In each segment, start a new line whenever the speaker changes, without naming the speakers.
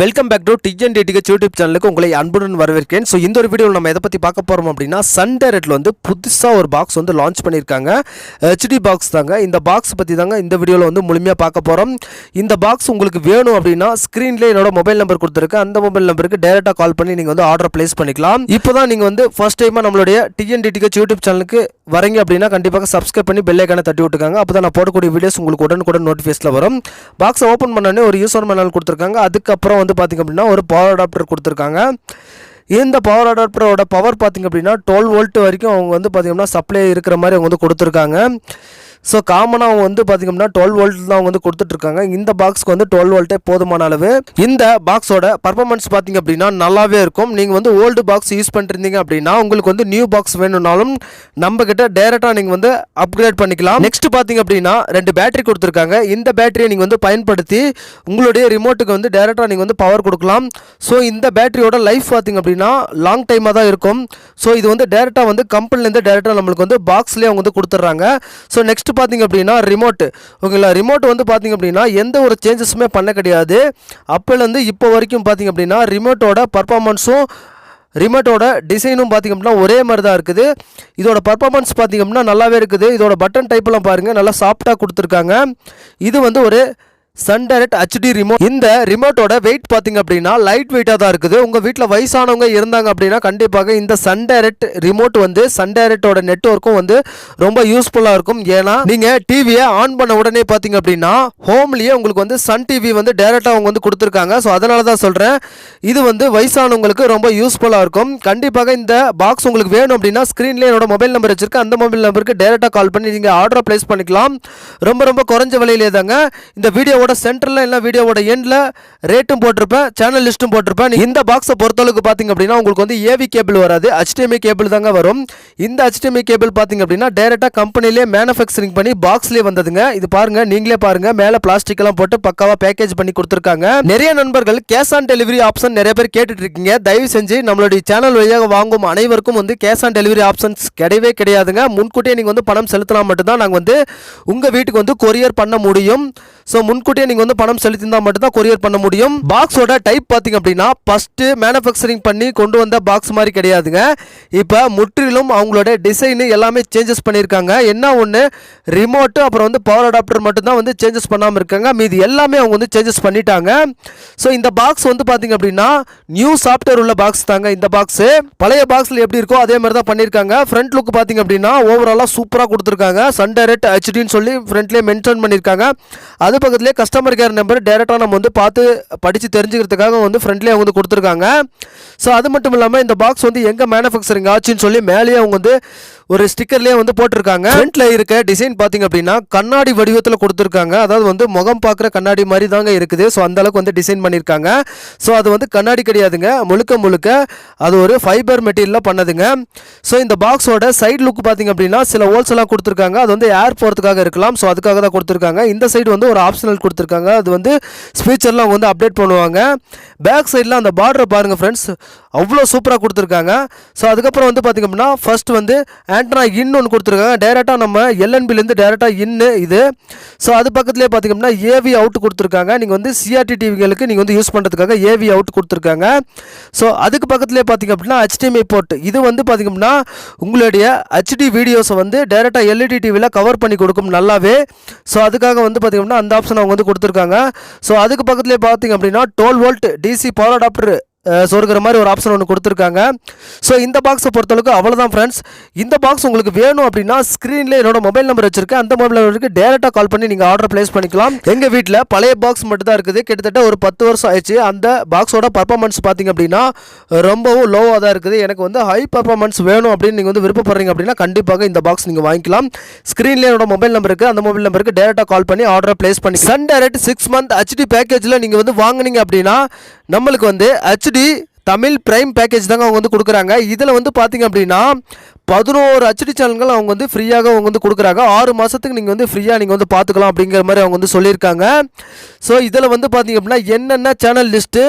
Welcome back to டிஜன் டிடிகச் YouTube சேனலுக்கு உங்களை அன்புடன் வரவேற்கிறேன். ஸோ இந்த ஒரு வீடியோவில் நம்ம எதை பற்றி பார்க்க போகிறோம் அப்படின்னா சன் டைரக்டில் வந்து புதுசாக ஒரு பாக்ஸ் வந்து லான்ச் பண்ணியிருக்காங்க. ஹெச்டி பாக்ஸ் தாங்க. இந்த பாக்ஸ் பற்றி தாங்க இந்த வீடியோவில் வந்து முழுமையாக பார்க்க போகிறோம் இந்த பாக்ஸ் உங்களுக்கு வேணும் அப்படின்னா ஸ்க்ரீன்லேயே என்னோட மொபைல் நம்பர் கொடுத்துருக்கேன் அந்த மொபைல் நம்பருக்கு டேரெக்டாக கால் பண்ணி நீங்கள் வந்து ஆர்டர் ப்ளேஸ் பண்ணிக்கலாம். இப்போ தான் நீங்கள் வந்து ஃபஸ்ட் டைமாக நம்மளுடைய டிஎன் டிடிகச் யூடியூப் சேனலுக்கு வரீங்க அப்படின்னா கண்டிப்பாக சப்ஸ்கிரைப் பண்ணி பெல்லைக்கான தட்டி விட்டுருக்காங்க அப்போ தான் நான் போடக்கூடிய வீடியோஸ் உங்களுக்கு உடனுக்குடன் நோட்டிஃபிகேஷனில் வரும். பாக்ஸை ஓப்பன் பண்ணோடனே ஒரு யூசர் மேனல் கொடுத்துருக்காங்க. அதுக்கப்புறம் வந்து பார்த்திங்க அப்படின்னா ஒரு பவர் அடாப்டர் கொடுத்துருக்காங்க. இந்த பவர் அடாப்டரோட பவர் பார்த்திங்க அப்படின்னா டுவெல் வோல்ட் வரைக்கும் அவங்க வந்து பார்த்திங்கன்னா சப்ளை இருக்கிற மாதிரி அவங்க வந்து கொடுத்துருக்காங்க. ஸோ காமனாக அவங்க வந்து பார்த்திங்கன்னா டுவெல் வோல்ட் தான் அவங்க வந்து கொடுத்துட்ருக்காங்க. இந்த பாக்ஸ்க்கு வந்து டுவெல் வோல்ட்டே போதுமான அளவு. இந்த பாக்ஸோட பர்ஃபார்மன்ஸ் பார்த்திங்க அப்படின்னா நல்லாவே இருக்கும். நீங்கள் வந்து ஓல்டு பாக்ஸ் யூஸ் பண்ணிருந்தீங்க அப்படின்னா உங்களுக்கு வந்து நியூ பாக்ஸ் வேணும்னாலும் நம்ம கிட்ட டேரெக்டாக நீங்கள் வந்து அப்கிரேட் பண்ணிக்கலாம். நெக்ஸ்ட் பார்த்திங்க அப்படின்னா ரெண்டு பேட்டரி கொடுத்துருக்காங்க. இந்த பேட்டரியை நீங்கள் வந்து பயன்படுத்தி உங்களுடைய ரிமோட்டுக்கு வந்து டேரெக்டாக நீங்கள் வந்து பவர் கொடுக்கலாம். ஸோ இந்த பேட்டரியோட லைஃப் பார்த்திங்க அப்படின்னா லாங் டைமாக தான் இருக்கும். ஸோ இது வந்து டேரெக்டாக வந்து கம்பெனிலேருந்து டேரெக்டாக நம்மளுக்கு வந்து பாக்ஸ்லேயே அவங்க வந்து கொடுத்துட்றாங்க. ஸோ நெக்ஸ்ட் பார்த்திங்க அப்படின்னா ரிமோட்டு ஓகேங்களா? ரிமோட் வந்து பார்த்திங்க அப்படின்னா எந்த ஒரு சேஞ்சஸுமே பண்ண கிடையாது. அப்போலேருந்து இப்போ வரைக்கும் பார்த்திங்க அப்படின்னா ரிமோட்டோட பர்ஃபாமன்ஸும் ரிமோட்டோட டிசைனும் பார்த்திங்க அப்படின்னா ஒரே மாதிரி தான் இருக்குது. இதோட பர்ஃபாமன்ஸ் பார்த்திங்க அப்படின்னா நல்லாவே இருக்குது. இதோட பட்டன் டைப்பெலாம் பாருங்கள் நல்லா சாஃப்டாக கொடுத்துருக்காங்க. இது வந்து ஒரு சன் ஹெச்டி ரிமோட் இந்த ரிமோட்டோட வெயிட் பார்த்தீங்க அப்படின்னா லைட் வெயிட்டாக தான் இருக்குது. உங்கள் வீட்டில் வயசானவங்க இருந்தாங்க அப்படின்னா கண்டிப்பாக இந்த சன் ரிமோட் வந்து சன் நெட்ஒர்க்கும் வந்து ரொம்ப யூஸ்ஃபுல்லாக இருக்கும். ஏன்னா நீங்கள் டிவியை ஆன் பண்ண உடனே பார்த்தீங்க அப்படின்னா ஹோம்லேயே உங்களுக்கு வந்து சன் டிவி வந்து டேரெக்டாக அவங்க வந்து கொடுத்துருக்காங்க. ஸோ அதனால தான் சொல்கிறேன் இது வந்து வயசானவங்களுக்கு ரொம்ப யூஸ்ஃபுல்லாக இருக்கும். கண்டிப்பாக இந்த பாக்ஸ் உங்களுக்கு வேணும் அப்படின்னா ஸ்க்ரீன்லேயே என்னோட மொபைல் நம்பர் வச்சிருக்கேன். அந்த மொபைல் நம்பருக்கு டேரெக்டாக கால் பண்ணி நீங்கள் ஆர்டரை ப்ளேஸ் பண்ணிக்கலாம். ரொம்ப ரொம்ப குறைஞ்ச விலையிலே தாங்க இந்த வீடியோ வீடியோவோட சென்டரில் இல்லை வீடியோவோட எண்டில் ரேட்டும் போட்டிருப்பேன் சேனல் லிஸ்ட்டும் போட்டிருப்பேன் இந்த பாக்ஸை பொறுத்தளவுக்கு பார்த்தீங்க அப்படின்னா உங்களுக்கு வந்து ஏவி கேபிள் வராது. ஹெச்டிஎம்ஐ கேபிள் தாங்க வரும். இந்த ஹச்டிஎம்ஐ கேபிள் பார்த்தீங்க அப்படின்னா டேரெக்டாக கம்பெனிலே மேனுஃபேக்சரிங் பண்ணி பாக்ஸ்லேயே வந்ததுங்க. இது பாருங்கள் நீங்களே பாருங்கள் மேலே பிளாஸ்டிக் எல்லாம் போட்டு பக்காவாக பேக்கேஜ் பண்ணி கொடுத்துருக்காங்க. நிறைய நண்பர்கள் கேஷ் ஆன் டெலிவரி ஆப்ஷன் நிறைய பேர் கேட்டுட்டு இருக்கீங்க. தயவு செஞ்சு நம்மளுடைய சேனல் வழியாக வாங்கும் அனைவருக்கும் வந்து கேஷ் ஆன் டெலிவரி ஆப்ஷன்ஸ் கிடையவே கிடையாதுங்க. முன்கூட்டியே நீங்கள் வந்து பணம் செலுத்தினா மட்டும்தான் நாங்கள் வந்து உங்கள் வீட்டுக்கு வந்து கொரியர் பண்ண முடியும். ஸோ முன்கூட்டியே நீங்கள் வந்து பணம் செலுத்தினா மட்டும்தான் கொரியர் பண்ண முடியும். பாக்ஸோட டைப் பார்த்தீங்க அப்படின்னா ஃபஸ்ட்டு மேனுஃபேக்சரிங் பண்ணி கொண்டு வந்த பாக்ஸ் மாதிரி கிடையாதுங்க. இப்போ முற்றிலும் அவங்களோட டிசைனு எல்லாமே சேஞ்சஸ் பண்ணியிருக்காங்க. என்ன ஒன்று ரிமோட்டு அப்புறம் வந்து பவர் அடாப்டர் மட்டும்தான் வந்து சேஞ்சஸ் பண்ணாமல் இருக்காங்க. மீதி எல்லாமே அவங்க வந்து சேஞ்சஸ் பண்ணிட்டாங்க. ஸோ இந்த பாக்ஸ் வந்து பார்த்தீங்க அப்படின்னா நியூ சாஃப்ட்வேர் உள்ள பாக்ஸ் தாங்க இந்த பாக்ஸு பழைய பாக்ஸில் எப்படி இருக்கோ அதே மாதிரி தான் பண்ணியிருக்காங்க. ஃப்ரண்ட் லுக் பார்த்தீங்க அப்படின்னா ஓவராலாக சூப்பராக கொடுத்துருக்காங்க. சன் டைரக்ட் ஹெச்டின்னு சொல்லி ஃப்ரண்ட்லேயே மென்ஷன் பண்ணியிருக்காங்க. அது பக்கத்துலேயே கஸ்டமர் கேர் நம்பர் டேரெக்டாக நம்ம வந்து பார்த்து படித்து தெரிஞ்சுக்கிறதுக்காக வந்து ஃப்ரெண்ட்லேயே அவங்க வந்து கொடுத்துருக்காங்க. ஸோ அது மட்டும் இல்லாமல் இந்த பாக்ஸ் வந்து எங்கே மேனுஃபேக்சரிங் ஆச்சுன்னு சொல்லி மேலேயே அவங்க வந்து ஒரு ஸ்டிக்கர்லேயே வந்து போட்டிருக்காங்க. ஃப்ரண்ட்ல இருக்க டிசைன் பார்த்தீங்க அப்படின்னா கண்ணாடி வடிவத்தில் கொடுத்துருக்காங்க. அதாவது வந்து முகம் பார்க்குற கண்ணாடி மாதிரி தாங்க இருக்குது. ஸோ அந்த அளவுக்கு வந்து டிசைன் பண்ணியிருக்காங்க. ஸோ அது வந்து கண்ணாடி கிடையாதுங்க. முழுக்க முழுக்க அது ஒரு ஃபைபர் மெட்டீரியலில் பண்ணதுங்க. ஸோ இந்த பாக்ஸோட சைடு லுக் பார்த்தீங்க அப்படின்னா சில ஹோல்ஸ் எல்லாம் கொடுத்துருக்காங்க. அது வந்து ஏர் போகிறதுக்காக இருக்கலாம். ஸோ அதுக்காக தான் கொடுத்துருக்காங்க. இந்த சைடு வந்து ஒரு ஆப்ஷனல் கொடுத்துருக்காங்க. அது வந்து ஸ்பீச்சர்லாம் அவங்க வந்து அப்டேட் பண்ணுவாங்க. பேக் சைடில் அந்த பார்டரை பாருங்கள் ஃப்ரெண்ட்ஸ் அவ்வளோ சூப்பராக கொடுத்துருக்காங்க. ஸோ அதுக்கப்புறம் வந்து பார்த்திங்க அப்படின்னா ஃபர்ஸ்ட் வந்து ஆண்டனா இன் ஒன்று கொடுத்துருக்காங்க. டேரெக்டாக நம்ம எல்என்பிலேருந்து டேரெக்டாக இன்னு இது. ஸோ அது பக்கத்துலேயே பார்த்திங்க அப்படின்னா ஏவி அவுட் கொடுத்துருக்காங்க. நீங்கள் வந்து சிஆர்டி டிவிகளுக்கு நீங்கள் வந்து யூஸ் பண்ணுறதுக்காக ஏவி அவுட் கொடுத்துருக்காங்க. ஸோ அதுக்கு பக்கத்துலேயே பார்த்திங்க அப்படின்னா HDMI போர்ட் இது வந்து பார்த்திங்க அப்படின்னா உங்களுடைய ஹெச்டி வீடியோஸை வந்து டேரெக்டாக எல்இடி டிவியில் கவர் பண்ணி கொடுக்கும் நல்லாவே. ஸோ அதுக்காக வந்து பார்த்திங்க அப்படின்னா அந்த ஆப்ஷன் அவங்க வந்து கொடுத்துருக்காங்க. ஸோ அதுக்கு பக்கத்துலேயே பார்த்திங்க அப்படின்னா twelve volt DC power adapter சொருகிற மாதிரி ஒரு ஆப்ஷன் ஒன்று கொடுத்துருக்காங்க. ஸோ இந்த பாக்ஸை பொறுத்தளவுக்கு அவ்வளோதான் ஃப்ரெண்ட்ஸ் இந்த பாக்ஸ் உங்களுக்கு வேணும் அப்படின்னா ஸ்க்ரீனில் என்னோட மொபைல் நம்பர் வச்சிருக்கேன். அந்த மொபைல் நம்பருக்கு டேரெக்டாக கால் பண்ணி நீங்கள் ஆர்டர் ப்ளேஸ் பண்ணிக்கலாம். எங்கள் வீட்டில் பழைய பாக்ஸ் மட்டும் தான் இருக்குது. கிட்டத்தட்ட ஒரு பத்து வருஷம் ஆயிடுச்சு. அந்த பாக்ஸோட பர்ஃபார்மன்ஸ் பார்த்தீங்க அப்படின்னா ரொம்பவும் லோவாக தான் இருக்குது. எனக்கு வந்து ஹை பர்ஃபார்மன்ஸ் வேணும் அப்படின்னு நீங்கள் வந்து விருப்பப்படுறீங்க அப்படின்னா கண்டிப்பாக இந்த பாக்ஸ் நீங்கள் வாங்கிக்கலாம். ஸ்க்ரீனில் என்னோட மொபைல் நம்பருக்கு அந்த மொபைல் நம்பருக்கு டேரெக்டாக கால் பண்ணி ஆர்டர் ப்ளேஸ் பண்ணி Sun Direct six month HD பேக்கேஜில் நீங்கள் வந்து வாங்குனீங்க அப்படின்னா நம்மளுக்கு வந்து ஹெச்டி தமிழ் பிரைம் பேக்கேஜ் தாங்க அவங்க வந்து கொடுக்குறாங்க. இதில் வந்து பார்த்திங்க அப்படின்னா பதினோரு ஹெச்டி சேனல்கள் அவங்க வந்து ஃப்ரீயாக அவங்க வந்து கொடுக்குறாங்க. ஆறு மாதத்துக்கு நீங்கள் வந்து ஃப்ரீயாக நீங்கள் வந்து பார்த்துக்கலாம் அப்படிங்கிற மாதிரி அவங்க வந்து சொல்லியிருக்காங்க. ஸோ இதில் வந்து பார்த்தீங்க அப்படின்னா என்னென்ன சேனல் லிஸ்ட்டு?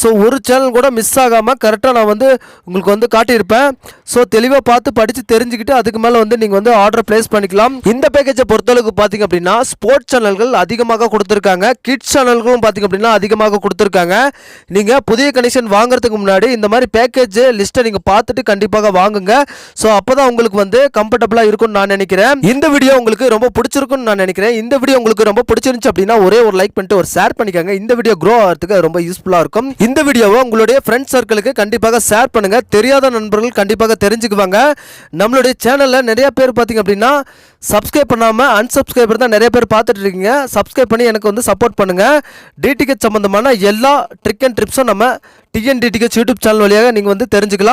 ஸோ ஒரு சேனல் கூட மிஸ் ஆகாமல் கரெக்டாக நான் வந்து உங்களுக்கு வந்து காட்டியிருப்பேன். ஸோ தெளிவாக பார்த்து படித்து தெரிஞ்சுக்கிட்டு அதுக்கு மேலே வந்து நீங்கள் வந்து ஆர்டர் ப்ளேஸ் பண்ணிக்கலாம். இந்த பேக்கேஜை பொறுத்தளவுக்கு பார்த்தீங்க அப்படின்னா ஸ்போர்ட்ஸ் சேனல்கள் அதிகமாக கொடுத்துருக்காங்க. கிட்ஸ் சேனல்களும் பார்த்தீங்க அப்படின்னா அதிகமாக கொடுத்துருக்காங்க. நீங்கள் புதிய கனெக்ஷன் வாங்குறதுக்கு முன்னாடி இந்த மாதிரி பேக்கேஜ் லிஸ்ட்டை நீங்கள் பார்த்துட்டு கண்டிப்பாக வாங்குங்க. ஸோ அப்போ தான் உங்களுக்கு வந்து கம்ஃபர்டபுளாக இருக்கும்னு நான் நினைக்கிறேன். இந்த வீடியோ உங்களுக்கு ரொம்ப பிடிச்சிருக்கும்னு நான் நினைக்கிறேன். இந்த வீடியோ உங்களுக்கு ரொம்ப பிடிச்சிருந்துச்சு அப்படின்னா ஒரே ஒரு லைக் பண்ணிட்டு ஒரு ஷேர் பண்ணிக்கோங்க. இந்த வீடியோ க்ரோ ஆகிறதுக்கு ரொம்ப யூஸ்ஃபுல்லாக இருக்கும். இந்த வீடியோவை உங்களுடைய ஃப்ரெண்ட்ஸ் சர்க்கிளுக்கு கண்டிப்பாக ஷேர் பண்ணுங்கள் தெரியாத நண்பர்கள் கண்டிப்பாக தெரிஞ்சுக்குவாங்க. நம்மளுடைய சேனலில் நிறைய பேர் பார்த்தீங்க அப்படின்னா சப்ஸ்கிரைப் பண்ணாமல் அன்சப்ஸ்கிரைபர் தான் நிறைய பேர் பார்த்துட்டு இருக்கீங்க. சப்ஸ்கிரைப் பண்ணி எனக்கு வந்து சப்போர்ட் பண்ணுங்கள் டிடிகெட் சம்மந்தமான எல்லா ட்ரிக் அண்ட் ட்ரிப்ஸும் நம்ம டிஎன்டிடிகெச் யூடியூப் சேனல் வழியாக நீங்கள் வந்து தெரிஞ்சுக்கலாம்.